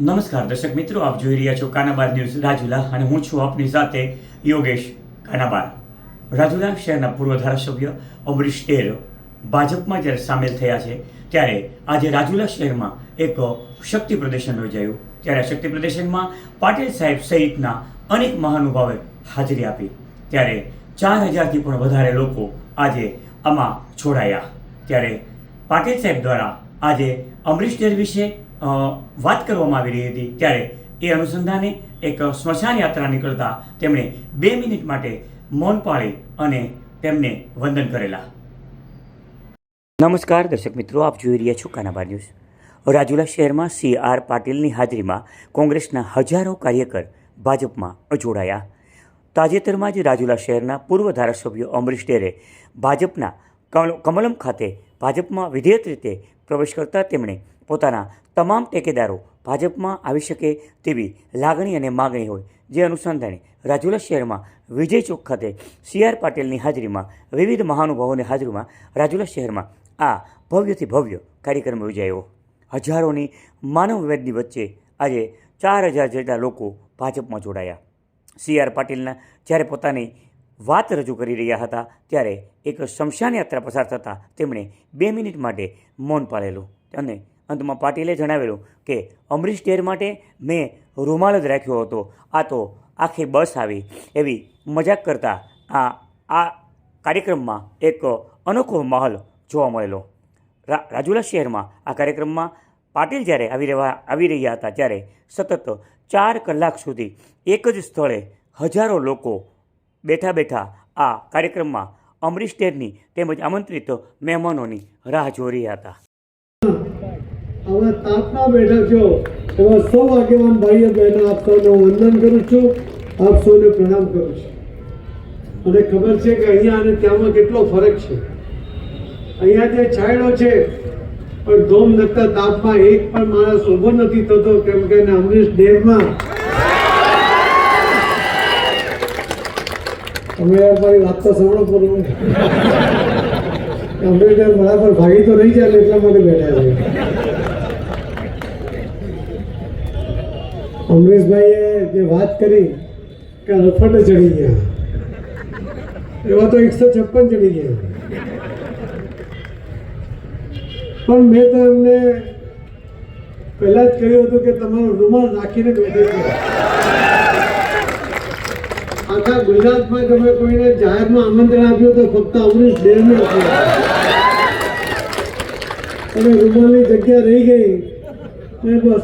નમસ્કાર, દર્શક મિત્રો, આપ જોઈ રહ્યા છો કાનાબાર ન્યૂઝ રાજુલા અને હું છું આપની સાથે યોગેશ કાનાબાર. રાજુલા શહેરના પૂર્વ ધારાસભ્ય અમરીશ ટેર ભાજપમાં જ્યારે સામેલ થયા છે, ત્યારે આજે રાજુલા શહેરમાં એક શક્તિ પ્રદર્શન યોજાયું. ત્યારે શક્તિ પ્રદર્શનમાં પાટીલ સાહેબ સહિતના અનેક મહાનુભાવે હાજરી આપી. ત્યારે ચાર હજારથી પણ વધારે લોકો આજે આમાં જોડાયા. ત્યારે પાટીલ સાહેબ દ્વારા આજે અમરીશ ટેર વિશે વાત કરવામાં આવી રહી હતી ત્યારે એ અનુસંધાને એક સ્મશાન યાત્રા નીકળતા તેમણે બે મિનિટ માટે મૌન પાળી અને તેમને વંદન કરેલા. નમસ્કાર, દર્શક મિત્રો, આપ જોઈ રહ્યા છો કાનાબાર ન્યૂઝ. રાજુલા શહેરમાં સી આર પાટીલની હાજરીમાં કોંગ્રેસના હજારો કાર્યકર ભાજપમાં જોડાયા તાજેતરમાં જ રાજુલા શહેરના પૂર્વ ધારાસભ્ય અમરીશ ડેરે ભાજપના કમલ- કમલમ ખાતે ભાજપમાં વિધેયક રીતે પ્રવેશ કરતા તેમણે પોતાના તમામ ટેકેદારો ભાજપમાં આવી શકે તેવી લાગણી અને માગણી હોય. જે અનુસંધાને રાજુલા શહેરમાં વિજય ચોક ખાતે સી આર પાટીલની હાજરીમાં વિવિધ મહાનુભાવોની હાજરીમાં રાજુલા શહેરમાં આ ભવ્યથી ભવ્ય કાર્યક્રમ યોજાયો. હજારોની માનવ વેદની વચ્ચે આજે ચાર હજાર જેટલા લોકો ભાજપમાં જોડાયા. સી આર પાટીલના જ્યારે પોતાની વાત રજૂ કરી રહ્યા હતા, ત્યારે એક શમશાન યાત્રા પસાર થતાં તેમણે બે મિનિટ માટે મૌન પાળેલું અને અંતમાં પાટીલે જણાવેલું કે, અમરીશ ડેર માટે મેં રૂમાલ જ રાખ્યો હતો. આ તો આખી બસ આવી. એવી મજાક કરતા આ આ કાર્યક્રમમાં એક અનોખો માહોલ જોવા મળેલો. રાજુલા શહેરમાં આ કાર્યક્રમમાં પાટીલ જ્યારે આવી રહેવા, આવી રહ્યા હતા ત્યારે સતત ચાર કલાક સુધી એક જ સ્થળે હજારો લોકો બેઠા બેઠા આ કાર્યક્રમમાં અમરીશ ડેરની તેમજ આમંત્રિત મહેમાનોની રાહ જોઈ રહ્યા હતા. હવે તાપમાં બેઠા છો. એવા સૌ આગેવાન ભાઈઓ બહેનો, આપ સૌને હું વંદન કરું છું. આપ સૌને પ્રણામ કરું છું. અને ખબર છે કે અહીંયા અને ત્યાંમાં કેટલો ફરક છે. અહીંયા જે છાંયડો છે, પણ ધોમ નખતા તાપમાં એક પણ માણસ ઊભો નથી થતો, કેમ કે અમરીશ ડેમમાં. તમે યાર મારી વાત તો સાંભળો પૂરું અમરીશ બરાબર ભાગી તો નહીં ને એટલા માટે બેઠા છે. અમરેશભાઈએ જે વાત કરી કે અડફટે ચડી ગયા. એવા તો એકસો છપ્પન ચડી ગયા. પણ મેં તો એમને પહેલા જ કહ્યું હતું કે તમારો રૂમાલ રાખીને બેઠે છે. આખા ગુજરાતમાં તમે કોઈને જાહેરમાં આમંત્રણ આપ્યું તો ફક્ત અમરીશ ડેરને આપ્યું. અને રૂમાલની જગ્યા રહી ગઈ. અને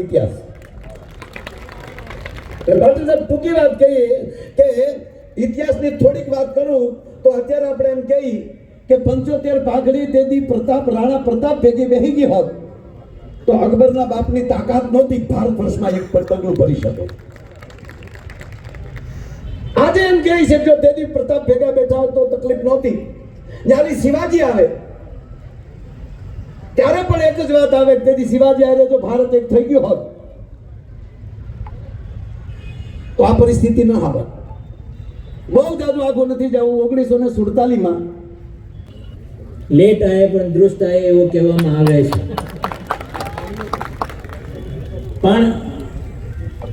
ઇતિહાસ. ડોક્ટર ઇતિહાસની થોડીક વાત કરું તો અત્યારે આપણે એમ કહી કે પંચોતેર પાઘડી તેથી પ્રતાપ, રાણા પ્રતાપ ભેગી બેહી ગઈ હોત તો અકબરના બાપની તાકાત નહોતી ભારત વર્ષમાં એક પણ પગલું ભરી શકે. આજે એમ કહી છે જો તેથી પ્રતાપ ભેગા બેઠા હોત તો તકલીફ નહોતી. જ્યારે શિવાજી આવે. ત્યારે પણ એક જ વાત આવે તેથી શિવાજી આવે જો ભારત એક થઈ ગયો હોત, તો આ પરિસ્થિતિ ન આવે. બહુ જાજુ આગું નથી જવું. ઓગણીસો ને સુડતાલીસમાં લેટ આવે પણ દુરુસ્ત આવે એવું કહેવામાં આવે છે. પણ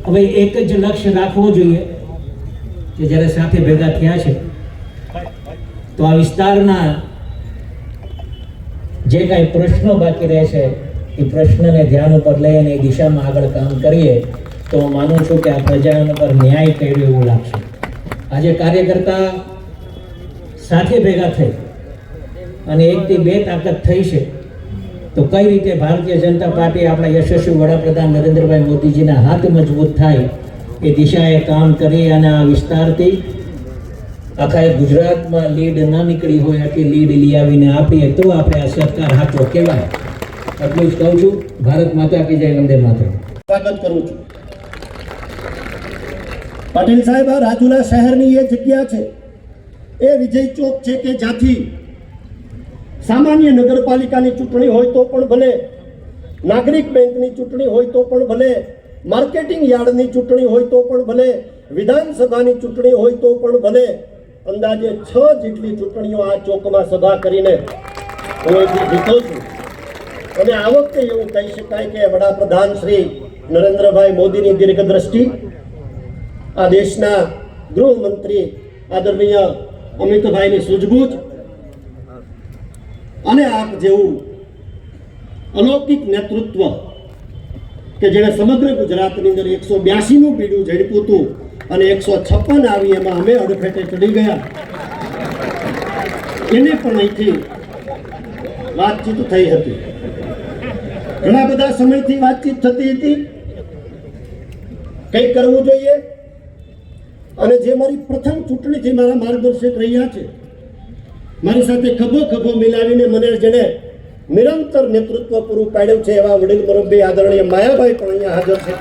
હવે એક જ લક્ષ્ય રાખવું જોઈએ. કે જ્યારે સાથે ભેગા થયા છે, તો આ વિસ્તારના જે કાંઈ પ્રશ્નો બાકી રહેશે એ પ્રશ્નને ધ્યાન ઉપર લઈ અને એ દિશામાં આગળ કામ કરીએ, તો હું માનું છું કે આ પ્રજા પર ન્યાય કર્યો એવું લાગશે. આજે કાર્યકર્તા સાથે ભેગા થઈ અને એકથી બે તાકાત થઈ છે, તો કઈ રીતે ભારતીય જનતા પાર્ટી આપણા યશસ્વી વડાપ્રધાન નરેન્દ્રભાઈ મોદીજીના હાથ મજબૂત થાય એ દિશાએ કામ કરી અને આ વિસ્તારથી આખા ગુજરાતમાં લીડ ન નીકળી હોય આટલી લીડ લઈ આવીને આપીએ તો આપણે આ સરકાર હાથો કહેવાય એટલું જ કહું છું. ભારત માતા કી જય, વંદે માતા સ્વાગત કરું છું. પટેલ સાહેબ, આ રાજુલા શહેરની એ જગ્યા છે. એ વિજય ચોક છે કે જ્યાંથી સામાન્ય નગરપાલિકાની ચૂંટણી હોય તો પણ ભલે, નાગરિક બેંકની ચૂંટણી હોય તો પણ ભલે માર્કેટિંગ યાર્ડની ચૂંટણી હોય તો પણ ભલે, વિધાનસભાની ચૂંટણી હોય તો પણ ભલે, અંદાજે છ જેટલી ચૂંટણીઓ આ ચોકમાં સભા કરીને હું એથી જીતો છું અને આ વખતે એવું કહી શકાય કે વડાપ્રધાન શ્રી નરેન્દ્રભાઈ મોદીની દીર્ઘદ્રષ્ટિ, આ દેશના ગૃહમંત્રી આદરણીય અમિતભાઈની સૂઝબૂઝ અને આપ જેવું અલૌકિક નેતૃત્વ કે જેણે સમગ્ર ગુજરાતની અંદર એકસો બ્યાસીનું બીડું ઝડપ્યું હતું અને એકસો છપ્પન આવી એમાં અમે અડફેટે ચડી ગયા. એને પણ અહીંથી વાતચીત થઈ હતી. ઘણા બધા સમયથી વાતચીત થતી હતી. કંઈક કરવું જોઈએ? અને જે મારી પ્રથમ ચૂંટણીથી મારા માર્ગદર્શક રહ્યા છે, મારી સાથે ખભો ખભો મિલાવીને મને જેને નિરંતર નેતૃત્વ પૂરું પાડ્યું છે એવા વડીલ મુરબ્બી આદરણીય માયાભાઈ પણ અહીંયા હાજર છે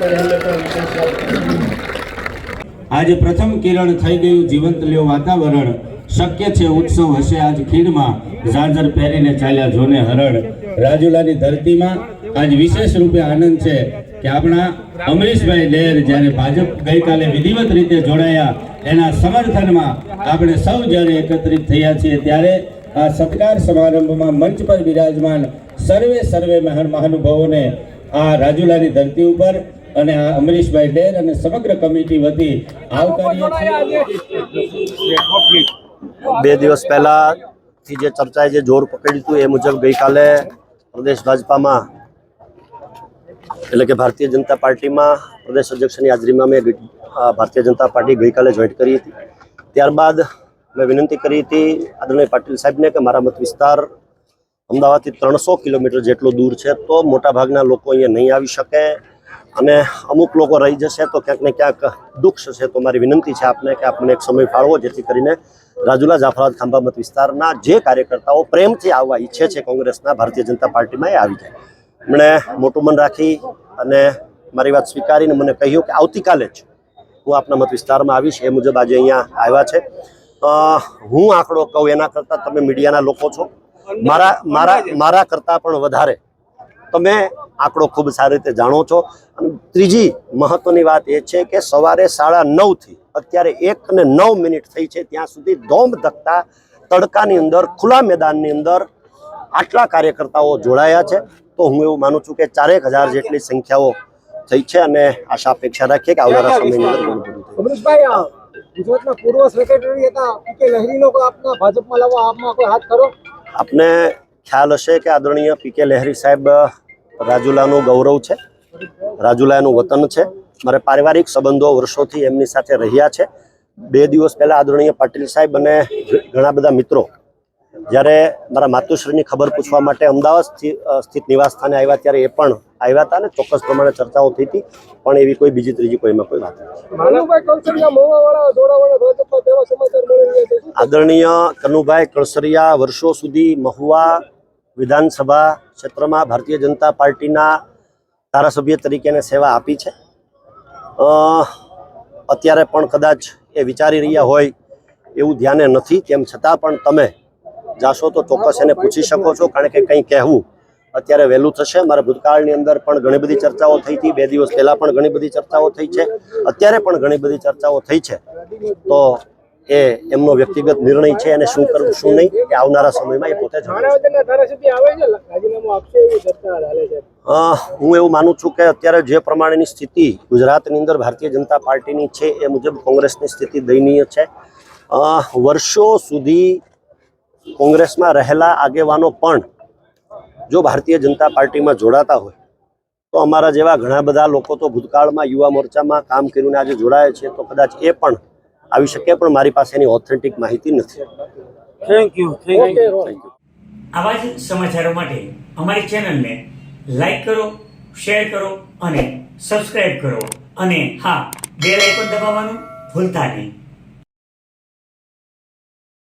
આજે પ્રથમ કિરણ થઈ ગયું જીવંત લ્યો વાતાવરણ. શક્ય છે ઉત્સવ હશે આજ ખીણમાં. ઝાંઝર પહેરીને ચાલ્યા જોને હરણ. રાજુલાની ધરતીમાં આજ વિશેષ રૂપે આનંદ છે કે આપણા અમરીશભાઈ ડેર જ્યારે ભાજપ ગઈકાલે વિધિવત રીતે જોડાયા, એના સમર્થનમાં આપણે સૌ જ્યારે એકત્રિત થયા છીએ ત્યારે આ સત્કાર સમારંભમાં મંચ પર બિરાજમાન સર્વે સર્વે મહાન મહાનુભાવોને આ રાજુલાની ધરતી ઉપર અને આ અમરીશભાઈ ડેર અને સમગ્ર કમિટી વતી આવકારીએ બે દિવસ પહેલાથી જે ચર્ચાએ જે જોર પકડ્યું હતું એ મુજબ ગઈકાલે પ્રદેશ ભાજપામાં, એટલે કે ભારતીય જનતા પાર્ટીમાં, પ્રદેશ અધ્યક્ષની હાજરીમાં મેં ભારતીય જનતા પાર્ટી ગઈકાલે જોઈન્ટ કરી હતી. ત્યારબાદ મેં વિનંતી કરી હતી આદરણીય પાટીલ સાહેબને કે મારા મત વિસ્તાર અમદાવાદથી ત્રણસો કિલોમીટર જેટલો દૂર છે તો મોટાભાગના લોકો અહીંયા નહીં આવી શકે અને અમુક લોકો રહી જશે તો ક્યાંક ને ક્યાંક દુઃખ થશે. તો મારી વિનંતી છે આપને કે આપને એક સમય ફાળવો જેથી કરીને રાજુલા જાફરાબાદ ખાંભા મત વિસ્તારના જે કાર્યકર્તાઓ પ્રેમથી આવવા ઈચ્છે છે કોંગ્રેસના ભારતીય જનતા પાર્ટીમાં એ આવી જાય. એમણે મોટું મન રાખી અને મારી વાત સ્વીકારીને મને કહ્યું કે આવતીકાલે જ હું આપના મત વિસ્તારમાં આવીશ. એ મુજબ આજે અહીંયા આવ્યા છે. હું આંકડો કહું એના કરતાં તમે મીડિયાના લોકો છો. મારા મારા મારા કરતાં પણ વધારે તમે આંકડો ખૂબ સારી રીતે જાણો છો. અને ત્રીજી મહત્વની વાત એ છે કે સવારે સાડા નવથી અત્યારે એક ને નવ મિનિટ થઈ છે ત્યાં સુધી ધોમ ધકતા તડકાની અંદર ખુલ્લા મેદાનની અંદર આટલા કાર્યકર્તાઓ જોડાયા છે. તો હું એવું માનું છું કે ચારેક હજાર જેટલી સંખ્યાઓ થઈ છે અને આશા અપેક્ષા રાખીએ કે આવનારા સમયની અંદર ગુજરાતના પૂર્વ સેક્રેટરી હતા. પીકે લહેરીનો આપના ભાજપમાં લાવવા આપમાં કોઈ હાથ ખરો? આપને ખ્યાલ હશે કે આદરણીય પીકે લહેરી સાહેબ રાજુલાનું ગૌરવ છે. રાજુલા એનું વતન છે. મારે પારિવારિક સંબંધો વર્ષોથી એમની સાથે રહ્યા છે. બે દિવસ પહેલાં આદરણીય પાટીલ સાહેબ અને ઘણા બધા મિત્રો જ્યારે મારા માતુશ્રીની ખબર પૂછવા માટે અમદાવાદ સ્થિ- સ્થિત નિવાસ સ્થાને આવ્યા ત્યારે એ પણ આવ્યા હતા ને ચોક્કસ પ્રમાણે ચર્ચાઓ થઈ હતી પણ એવી કોઈ બીજી ત્રીજી કોઈમાં કોઈ વાત નથી. આદરણીય કનુભાઈ કળસરિયા વર્ષો સુધી મહુવા વિધાનસભા ક્ષેત્રમાં ભારતીય જનતા પાર્ટીના ધારાસભ્ય તરીકે એને સેવા આપી છે. અત્યારે પણ કદાચ એ વિચારી રહ્યા હોય એવું ધ્યાને નથી તેમ છતાં પણ તમે જાશો તો ચોક્કસ એને પૂછી શકો છો, કારણ કે કંઈ કહેવું અત્યારે વહેલું થશે. મારા ભૂતકાળની અંદર પણ ઘણી બધી ચર્ચાઓ થઈ હતી. બે દિવસ પહેલાં પણ ઘણી બધી ચર્ચાઓ થઈ છે. અત્યારે પણ ઘણી બધી ચર્ચાઓ થઈ છે. તો એ એમનો વ્યક્તિગત નિર્ણય છે અને શું કરવું, શું નહીં, એ આવનારા સમયમાં એ પોતે હું એવું માનું છું કે અત્યારે જે પ્રમાણેની સ્થિતિ ગુજરાતની અંદર ભારતીય જનતા પાર્ટીની છે, એ મુજબ કોંગ્રેસની સ્થિતિ દયનીય છે. વર્ષો સુધી કોંગ્રેસમાં રહેલા આગેવાનો પણ જો ભારતીય જનતા પાર્ટીમાં જોડાતા હોય તો અમારા જેવા ઘણા બધા લોકો તો ભૂતકાળમાં યુવા મોરચામાં કામ કરીને આજે જોડાયા છે તો કદાચ એ પણ આવી શકે પણ મારી પાસે એની ઓથેન્ટિક માહિતી નથી. થેન્ક યુ આવા જ સમાચારો માટે અમારી ચેનલને લાઈક કરો શેર કરો અને સબસ્ક્રાઇબ કરો. અને હા બેલ આઇકોન દબાવવાનું ભૂલતા નહીં.